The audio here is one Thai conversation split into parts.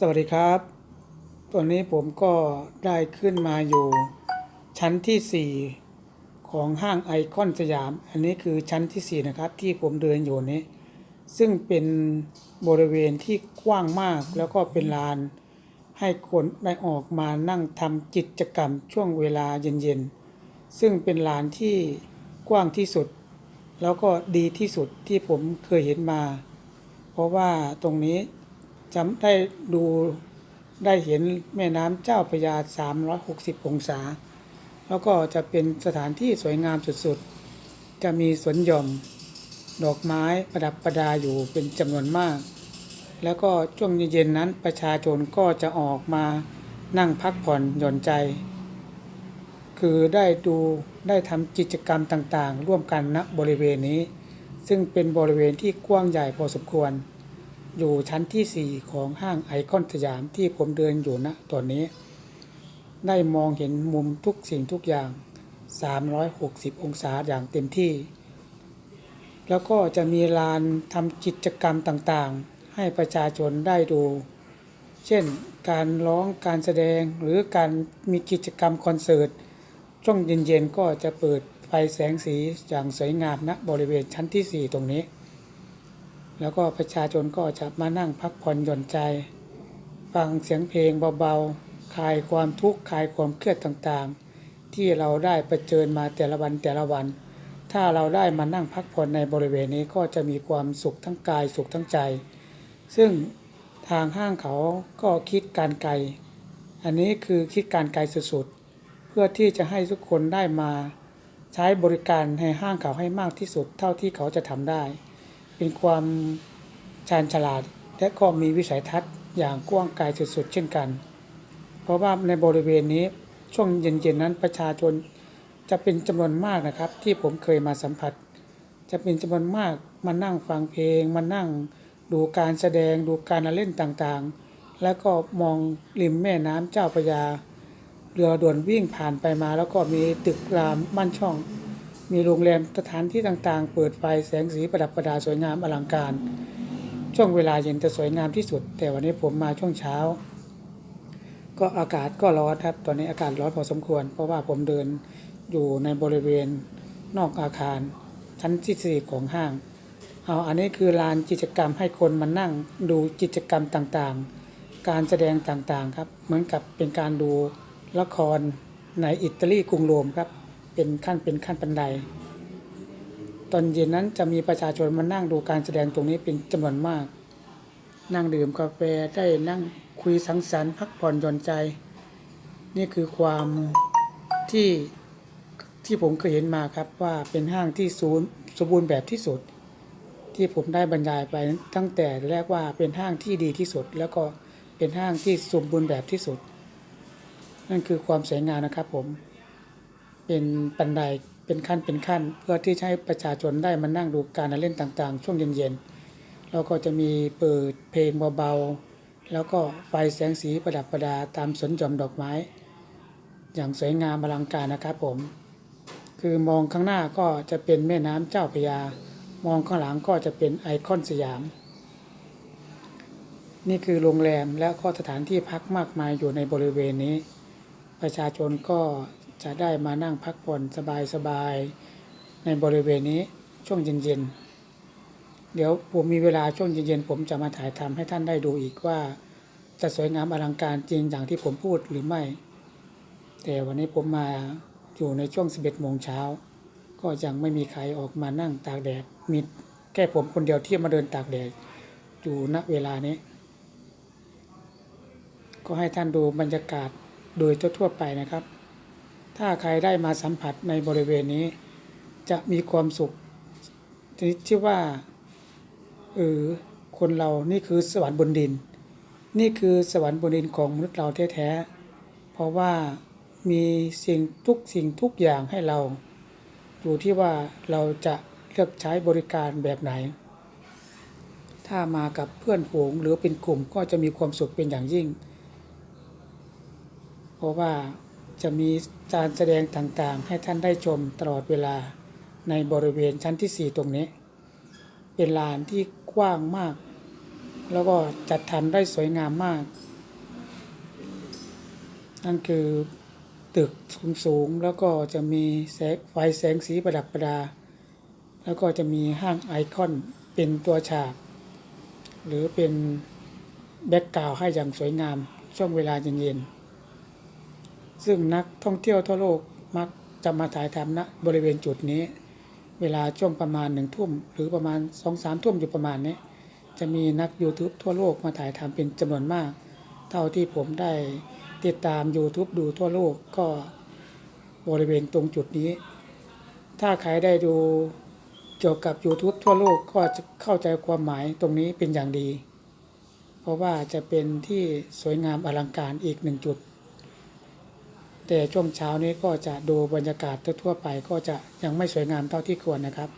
สวัสดีครับ ตอนนี้ผมก็ได้ขึ้นมาอยู่ชั้นที่ 4 ของห้างไอคอนสยาม อันนี้คือชั้นที่ 4 นะครับ ที่ผมเดินอยู่นี้ ซึ่งเป็นบริเวณที่กว้างมากแล้วก็เป็นลาน ให้คนได้ออกมานั่งทำกิจกรรมช่วงเวลาเย็นๆ ซึ่งเป็นลานที่กว้างที่สุด แล้วก็ดีที่สุดที่ผมเคยเห็นมา เพราะว่าตรงนี้ จะได้ดูได้เห็นแม่น้ำเจ้าพระยา 360 องศา แล้วก็จะเป็นสถานที่สวยงามสุดๆ จะมีสวนหย่อม ดอกไม้ประดับประดาอยู่เป็นจำนวนมาก แล้วก็ช่วงเย็นๆนั้นประชาชนก็จะออกมานั่งพักผ่อนหย่อนใจ คือได้ดูได้ทำกิจกรรมต่างๆ ร่วมกันณบริเวณนี้ ซึ่งเป็นบริเวณที่กว้างใหญ่พอสมควร อยู่ชั้นที่ 4 ของห้างไอคอนสยามที่ผมเดินอยู่ณตอนนี้ ได้มองเห็นมุมทุกสิ่งทุกอย่าง 360 องศาอย่างเต็มที่ แล้วก็จะมีลานทำกิจกรรมต่างๆ ให้ประชาชนได้ดู เช่น การร้องการแสดงหรือการมีกิจกรรมคอนเสิร์ต ช่วงเย็นๆก็จะเปิดไฟแสงสีอย่างสวยงามณบริเวณชั้นที่ 4 ตรงนี้ แล้วก็ประชาชนก็จะมานั่งพักผ่อนหย่อนใจ ฟังเสียงเพลงเบาๆคลายความทุกข์คลายความเครียดต่างๆ ที่เราได้ประเจิญมาแต่ละวันแต่ละวัน ถ้าเราได้มานั่งพักผ่อนในบริเวณนี้ก็จะมีความสุขทั้งกายสุขทั้งใจ ซึ่งทางห้างเขาก็คิดการไกล อันนี้คือคิดการไกลสุดๆ เพื่อที่จะให้ทุกคนได้มาใช้บริการในห้างเขาให้มากที่สุดเท่าที่เขาจะทำได้ เป็นความชาญฉลาด และก็มีวิสัยทัศน์อย่างกว้างไกลสุดๆ เช่นกัน เพราะว่าในบริเวณนี้ช่วงเย็นๆนั้นประชาชนจะเป็นจำนวนมากนะครับ ที่ผมเคยมาสัมผัส จะเป็นจำนวนมากมานั่งฟังเพลงมานั่งดูการแสดงดูการเล่นต่างๆ แล้วก็มองริมแม่น้ำเจ้าพระยา เรือด่วนวิ่งผ่านไปมาแล้วก็มีตึกรามมั่นช่อง มีโรงแรมสถานที่ต่างๆ เปิดไฟแสงสีประดับประดาสวยงามอลังการ ช่วงเวลาเย็นจะสวยงามที่สุด แต่วันนี้ผมมาช่วงเช้า ก็อากาศก็ร้อนครับ ตอนนี้อากาศร้อนพอสมควร เพราะว่าผมเดินอยู่ในบริเวณนอกอาคาร ชั้นที่สี่ของห้างเอาอันนี้คือลานกิจกรรมให้คนมานั่งดูกิจกรรมต่างๆ การแสดงต่างๆครับ เหมือนกับเป็นการดูละครในอิตาลีกรุงโรมครับ เป็นขั้นเป็นขั้นบันได ตอนเย็นนั้นจะมีประชาชนมานั่งดูการแสดงตรงนี้เป็นจำนวนมาก นั่งดื่มกาแฟได้นั่งคุยสังสรรค์พักผ่อนหย่อนใจ นี่คือความที่ที่ผมเคยเห็นมาครับว่าเป็นห้างที่ศูนย์สมบูรณ์แบบที่สุด ที่ผมได้บรรยายไปตั้งแต่แรกว่าเป็นห้างที่ดีที่สุด แล้วก็เป็นห้างที่สมบูรณ์แบบที่สุด นั่นคือความสวยงามนะครับผม เป็นบันไดเป็นขั้นเป็นขั้น เพื่อที่จะให้ประชาชนได้มานั่งดูการเล่นต่างๆ ช่วงเย็นๆแล้วก็จะมีเปิดเพลงเบาๆแล้วก็ไฟแสงสีประดับประดาตามสวนหย่อมดอกไม้ อย่างสวยงามอลังการนะครับผม คือมองข้างหน้าก็จะเป็นแม่น้ำเจ้าพระยา มองข้างหลังก็จะเป็นไอคอนสยาม นี่คือโรงแรมและก็สถานที่พักมากมายอยู่ในบริเวณนี้ ประชาชนก็ จะได้มานั่งพักผ่อนสบายๆในบริเวณนี้ช่วงเย็นๆ เดี๋ยวผมมีเวลาช่วงเย็นๆผมจะมาถ่ายทำให้ท่านได้ดูอีกว่า จะสวยงามอลังการจริงอย่างที่ผมพูดหรือไม่ แต่วันนี้ผมมาอยู่ในช่วง 11โมงเช้าก็ยังไม่มีใครออกมานั่งตากแดดมีแค่ผมคนเดียวที่มาเดินตากแดดอยู่ณเวลานี้ ก็ให้ท่านดูบรรยากาศโดยทั่วๆไปนะครับ ถ้าใครได้มาสัมผัสในบริเวณนี้ จะมีความสุขชนิดที่ว่าเออคนเรานี่คือสวรรค์บนดิน นี่คือสวรรค์บนดินของมนุษย์เราแท้ๆเพราะว่ามีสิ่งทุกสิ่งทุกอย่างให้เรา อยู่ที่ว่าเราจะเลือกใช้บริการแบบไหน ถ้ามากับเพื่อนฝูงหรือเป็นกลุ่มก็จะมีความสุขเป็นอย่างยิ่ง เพราะว่า จะมีการแสดงต่างๆ ให้ท่านได้ชมตลอดเวลาในบริเวณชั้นที่ 4 ตรงนี้ เป็นลานที่กว้างมาก แล้วก็จัดทำได้สวยงามมาก นั่นคือตึกสูงๆแล้วก็จะมีแสงไฟแสงสีประดับประดา แล้วก็จะมีห้างไอคอนเป็นตัวฉาก หรือเป็นแบ็กกราวให้อย่างสวยงามช่วงเวลาเย็นๆ ซึ่งนักท่องเที่ยวทั่วโลกมักจะมาถ่ายทำณบริเวณจุดนี้ เวลาช่วงประมาณหนึ่งทุ่ม หรือประมาณสองสามทุ่มอยู่ประมาณนี้ จะมีนัก YouTube ทั่วโลกมาถ่ายทำเป็นจำนวนมาก เท่าที่ผมได้ติดตาม YouTube ดูทั่วโลกก็บริเวณตรงจุดนี้ ถ้าใครได้ดูเกี่ยวกับ YouTube ทั่วโลกก็จะเข้าใจความหมายตรงนี้เป็นอย่างดี เพราะว่าจะเป็นที่สวยงามอลังการอีกหนึ่งจุด แต่ช่วงเช้านี้ก็จะดูบรรยากาศทั่วไปก็จะยังไม่สวยงามเท่าที่ควรนะครับ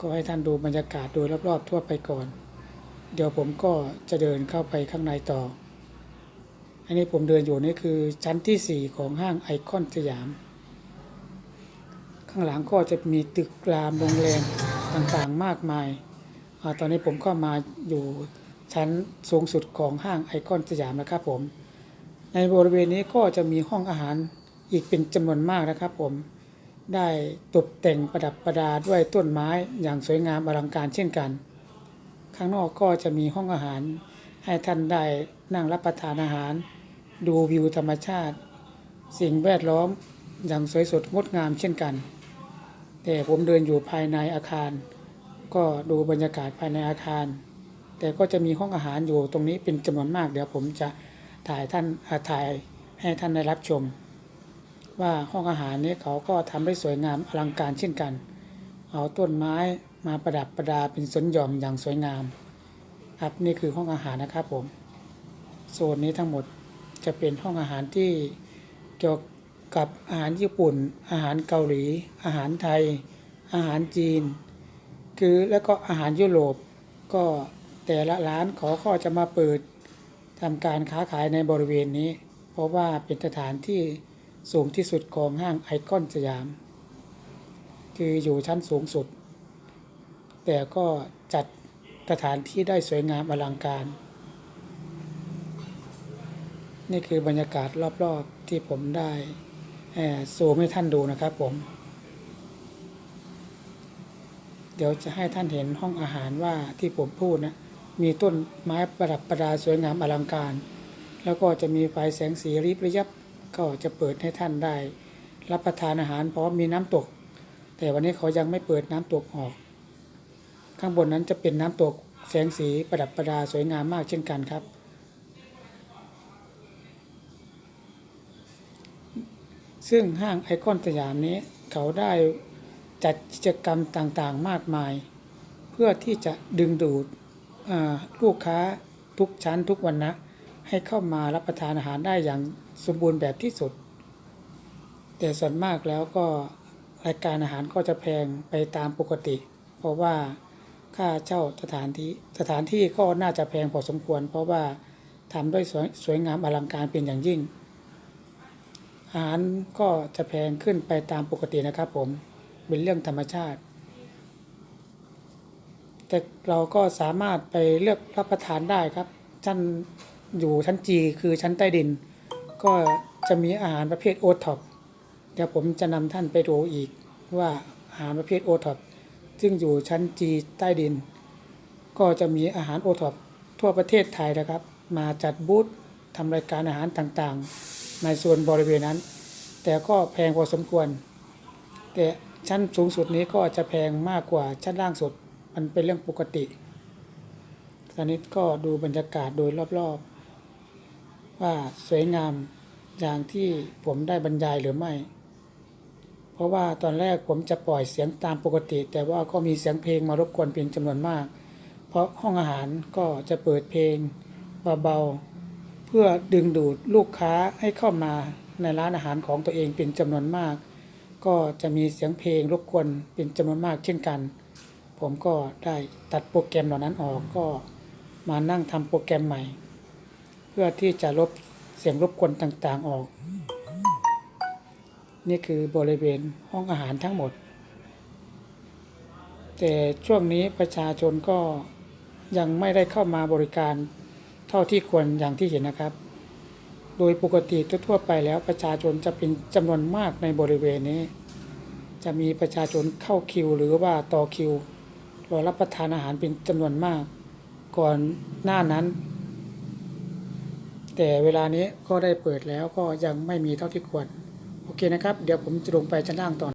ก็ให้ท่านดูบรรยากาศโดยรอบๆทั่วไปก่อน เดี๋ยวผมก็จะเดินเข้าไปข้างในต่อ อันนี้ผมเดินอยู่นี่คือชั้นที่ 4 ของห้างไอคอนสยาม ข้างหลังก็จะมีตึกรามโรงแรมต่างๆมากมายอตอนนี้ผมก็มาอยู่ชั้นสูงสุดของห้างไอคอนสยามนะครับผม ในบริเวณนี้ก็จะมีห้องอาหารอีกเป็นจำนวนมากนะครับผมได้ตกแต่งประดับประดาด้วยต้นไม้อย่างสวยงามอลังการเช่นกัน ข้างนอกก็จะมีห้องอาหาร ให้ท่านได้นั่งรับประทานอาหาร ดูวิวธรรมชาติ สิ่งแวดล้อมอย่างสวยสดงดงามเช่นกัน แต่ผมเดินอยู่ภายในอาคาร ก็ดูบรรยากาศภายในอาคาร แต่ก็จะมีห้องอาหารอยู่ตรงนี้เป็นจำนวนมากเดี๋ยวผมจะ ถ่ายท่านอ่าถ่ายให้ท่านได้รับชม ว่าห้องอาหารนี้เขาก็ทำได้สวยงามอลังการเช่นกัน เอาต้นไม้มาประดับประดาเป็นสวนหย่อมอย่างสวยงาม ครับนี่คือห้องอาหารนะครับผมโซนนี้ทั้งหมดจะเป็นห้องอาหารที่เกี่ยวกับอาหารญี่ปุ่น อาหารเกาหลี อาหารไทย อาหารจีน คือแล้วก็อาหารยุโรปก็แต่ละร้านเขาก็จะมาเปิด ทำการค้าขายในบริเวณนี้ เพราะว่าเป็นสถานที่สูงที่สุดของห้างไอคอนสยาม คืออยู่ชั้นสูงสุด แต่ก็จัดสถานที่ได้สวยงามอลังการ นี่คือบรรยากาศรอบๆที่ผมได้เอ่อซูมให้ท่านดูนะครับผม เดี๋ยวจะให้ท่านเห็นห้องอาหารว่าที่ผมพูดนะ มีต้นไม้ประดับประดาสวยงามอลังการ แล้วก็จะมีไฟแสงสีริบระยับก็จะเปิดให้ท่านได้ รับประทานอาหารพร้อมมีน้ำตก แต่วันนี้เขายังไม่เปิดน้ำตกออก ข้างบนนั้นจะเป็นน้ำตกแสงสีประดับประดาสวยงามมากเช่นกันครับ ซึ่งห้างไอคอนสยามนี้เขาได้จัดกิจกรรมต่างๆมากมาย เพื่อที่จะดึงดูด ลูกค้าทุกชั้นทุกวันนะ ให้เข้ามารับประทานอาหารได้อย่างสมบูรณ์แบบที่สุด แต่ส่วนมากแล้วก็รายการอาหารก็จะแพงไปตามปกติ เพราะว่าค่าเช่าสถานที่สถานที่ก็น่าจะแพงพอสมควร เพราะว่าทำด้วยสวยสวยงามอลังการเป็นอย่างยิ่ง อาหารก็จะแพงขึ้นไปตามปกตินะครับผมเป็นเรื่องธรรมชาติ แต่เราก็สามารถไปเลือกรับประทานได้ครับชั้นอยู่ชั้นจีคือชั้นใต้ดิน ก็จะมีอาหารประเภทโอท็อปเดี๋ยวผมจะนำท่านไปดูอีกว่าอาหารประเภทโอท็อปซึ่งอยู่ชั้นจีใต้ดิน ก็จะมีอาหารโอท็อปทั่วประเทศไทยนะครับ มาจัดบูธทำรายการอาหารต่างๆ ในส่วนบริเวณนั้น แต่ก็แพงพอสมควร แต่ชั้นสูงสุดนี้ก็จะแพงมากกว่าชั้นล่างสุด มันเป็นเรื่องปกติ ตอนนี้ก็ดูบรรยากาศโดยรอบๆ ว่าสวยงามอย่างที่ผมได้บรรยายหรือไม่ เพราะว่าตอนแรกผมจะปล่อยเสียงตามปกติ แต่ว่าก็มีเสียงเพลงมารบกวนเป็นจำนวนมาก เพราะห้องอาหารก็จะเปิดเพลงเบาๆเพื่อดึงดูดลูกค้าให้เข้ามาในร้านอาหารของตัวเองเป็นจำนวนมาก ก็จะมีเสียงเพลงรบกวนเป็นจำนวนมากเช่นกัน ผมก็ได้ตัดโปรแกรมเหล่านั้นออกก็มานั่งทำโปรแกรมใหม่ เพื่อที่จะลบเสียงรบกวนต่างๆออก นี่คือบริเวณห้องอาหารทั้งหมด แต่ช่วงนี้ประชาชนก็ยังไม่ได้เข้ามาบริการเท่าที่ควรอย่างที่เห็นนะครับ โดยปกติทั่วไปแล้วประชาชนจะเป็นจำนวนมากในบริเวณนี้ จะมีประชาชนเข้าคิวหรือว่าต่อคิว รอรับประทานอาหารเป็นจำนวนมาก ก่อนหน้านั้น แต่เวลานี้ก็ได้เปิดแล้วก็ยังไม่มีเท่าที่ควร โอเคนะครับ เดี๋ยวผมจะลงไปชั้นล่างต่อ